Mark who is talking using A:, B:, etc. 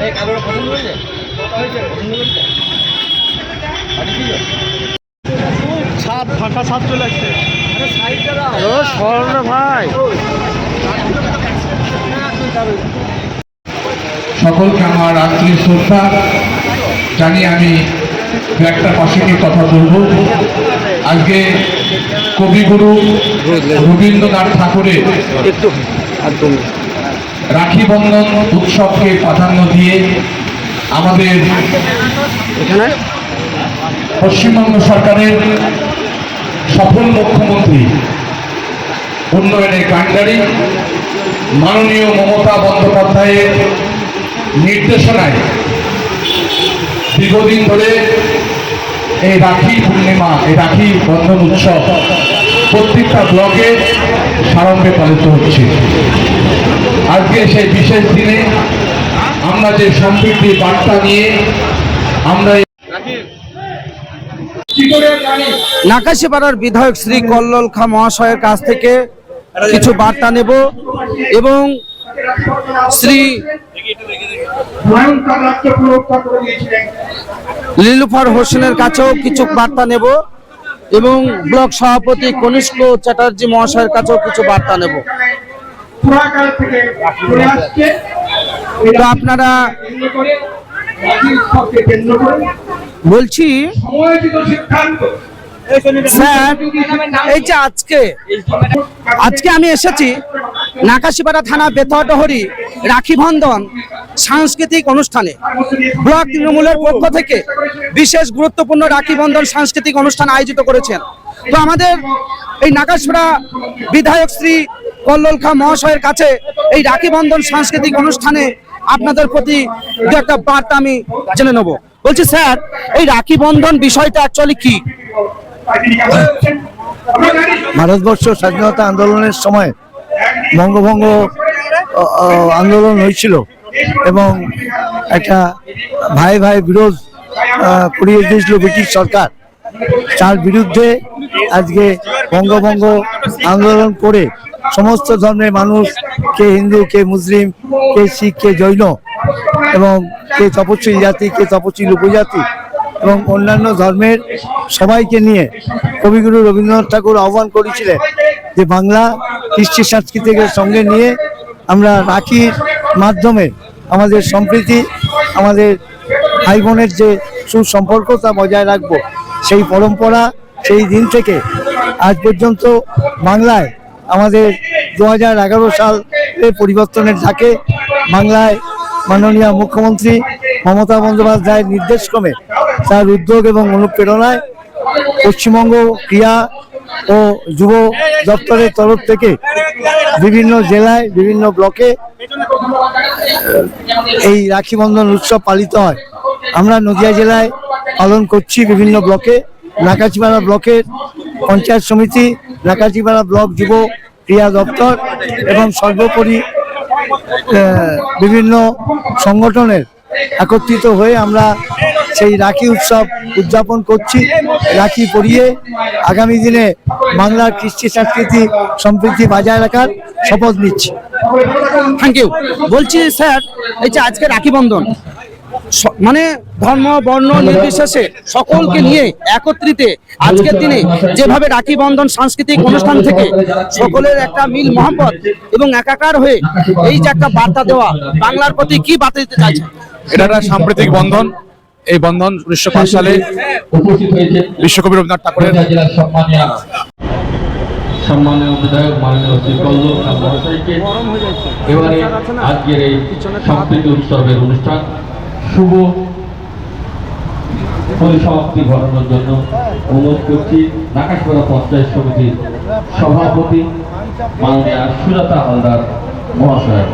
A: এই কাগজ পছন্দ হয়েছে পছন্দ হয়েছে? ছাদ ফাঁকা ছাদ চলে আসছে।
B: ভাই।
C: সকলকে আমার আত্মীয় শ্রদ্ধা। জানি আমি দু একটা পাশিটির কথা বলব। আজকে কবিগুরু রবীন্দ্রনাথ ঠাকুরের রাখি বন্ধন উৎসবকে প্রাধান্য দিয়ে আমাদের
B: এখানে?
C: পশ্চিমবঙ্গ সরকারের সফল মুখ্যমন্ত্রী উন্নয়নের কাণ্ডারি, মাননীয় মমতা বন্দ্যোপাধ্যায়ের নির্দেশনায় দীর্ঘদিন ধরে এই রাখি পূর্ণিমা, এই রাখি বন্ধন উৎসব প্রত্যেকটা ব্লকে সারম্ভে পালিত হচ্ছে। আজকে সেই বিশেষ দিনে আমরা যে সমৃদ্ধি বার্তা নিয়ে আমরা
B: নাকাশিপাড়ার বিধায়ক শ্রী কল্লোল খা মহাশয়ের কাছ থেকে কিছু বার্তা নেব এবং শ্রী লিলুফার হোসেনের কাছেও কিছু বার্তা নেব এবং ব্লক সভাপতি কনিষ্ক চ্যাটার্জি মহাশয়ের কাছেও কিছু বার্তা নেব। আপনারা বলছি স্যার এই যে আজকে আজকে আমি এসেছি নাকাশিপাড়া থানা বেতহরি রাখি বন্ধন সাংস্কৃতিক অনুষ্ঠানে। ব্লক তৃণমূলের পক্ষ থেকে বিশেষ গুরুত্বপূর্ণ রাখি বন্ধন সাংস্কৃতিক অনুষ্ঠান আয়োজিত করেছেন। তো আমাদের এই নাকাশপাড়া বিধায়ক শ্রী কল্লোল খা মহাশয়ের কাছে এই রাখি বন্ধন সাংস্কৃতিক অনুষ্ঠানে আপনাদের প্রতি দু একটা বার্তা আমি জেনে নেব। বলছি, স্যার, এই রাখি বন্ধন বিষয়টা অ্যাকচুয়ালি কি?
D: ভারতবর্ষ স্বাধীনতা আন্দোলনের সময় বঙ্গভঙ্গ আন্দোলন হয়েছিল এবং একটা ভাই ভাই বিরোধ করিয়ে দিয়েছিল ব্রিটিশ সরকার। তার বিরুদ্ধে আজকে বঙ্গভঙ্গ আন্দোলন করে সমস্ত ধর্মের মানুষ, কে হিন্দু, কে মুসলিম, কে শিখ, কে জৈন এবং কে তপশিল জাতি, কে তপশিল উপজাতি এবং অন্যান্য ধর্মের সবাইকে নিয়ে কবিগুরু রবীন্দ্রনাথ ঠাকুর আহ্বান করেছিলেন যে বাংলা কৃষ্টি সংস্কৃতিকে সঙ্গে নিয়ে আমরা রাখির মাধ্যমে আমাদের সম্প্রীতি, আমাদের ভাই বোনের যে সুসম্পর্ক তা বজায় রাখব। সেই পরম্পরা সেই দিন থেকে আজ পর্যন্ত বাংলায় আমাদের দু সালের পরিবর্তনের ডাকে বাংলায় মাননীয় মুখ্যমন্ত্রী মমতা বন্দ্যোপাধ্যায়ের নির্দেশক্রমে তার উদ্যোগ এবং অনুপ্রেরণায় পশ্চিমবঙ্গ ক্রীড়া ও যুব দপ্তরের তরফ থেকে বিভিন্ন জেলায়, বিভিন্ন ব্লকে এই রাখি বন্ধন উৎসব পালিত হয়। আমরা নদিয়া জেলায় পালন করছি বিভিন্ন ব্লকে। নাকাচিপাড়া ব্লকের পঞ্চায়েত সমিতি, নাকাচিপাড়া ব্লক যুব ক্রীড়া দপ্তর এবং সর্বোপরি বিভিন্ন সংগঠনের একত্রিত হয়ে আমরা সেই রাখি উৎসব উদযাপন করছি। রাখি পরিয়ে আগামী দিনে বাংলার কৃষ্টি সংস্কৃতি সম্প্রীতি বজায় রাখার শপথ নিচ্ছি।
B: থ্যাংক ইউ বলছি, স্যার, এই যে আজকে রাখি বন্ধন মানে ধর্ম বর্ণ নির্বিশেষে সকলকে নিয়ে একত্রিতে আজকের দিনে যেভাবে রাখি বন্ধন সাংস্কৃতিক অনুষ্ঠান থেকে সকলের একটা মিল মহব্বত এবং একাকার হয়ে এই যে একটা বার্তা দেওয়া বাংলার প্রতি কি বার্তা দিতে চাইছে
E: এটা একটা সাম্প্রতিক বন্ধন।
C: এই বন্ধন উনিশশো পাঁচ সালে
E: উপস্থিত হয়েছে
C: বিশ্বকবি রবীন্দ্রনাথ ঠাকুরের।
E: সম্মানীয় সম্মানীয় বিধায়ক মাননীয় শ্রী কল্লোক মহাশয়কে। এবারে আজকের এই সম্প্রীতি উৎসবের অনুষ্ঠান শুভ পরিসমাপ্তি ঘটানোর জন্য অনুরোধ করছি নাকাশপাড়া পঞ্চায়েত সমিতির সভাপতি মাননীয় সুজাতা হালদার মহাশয়।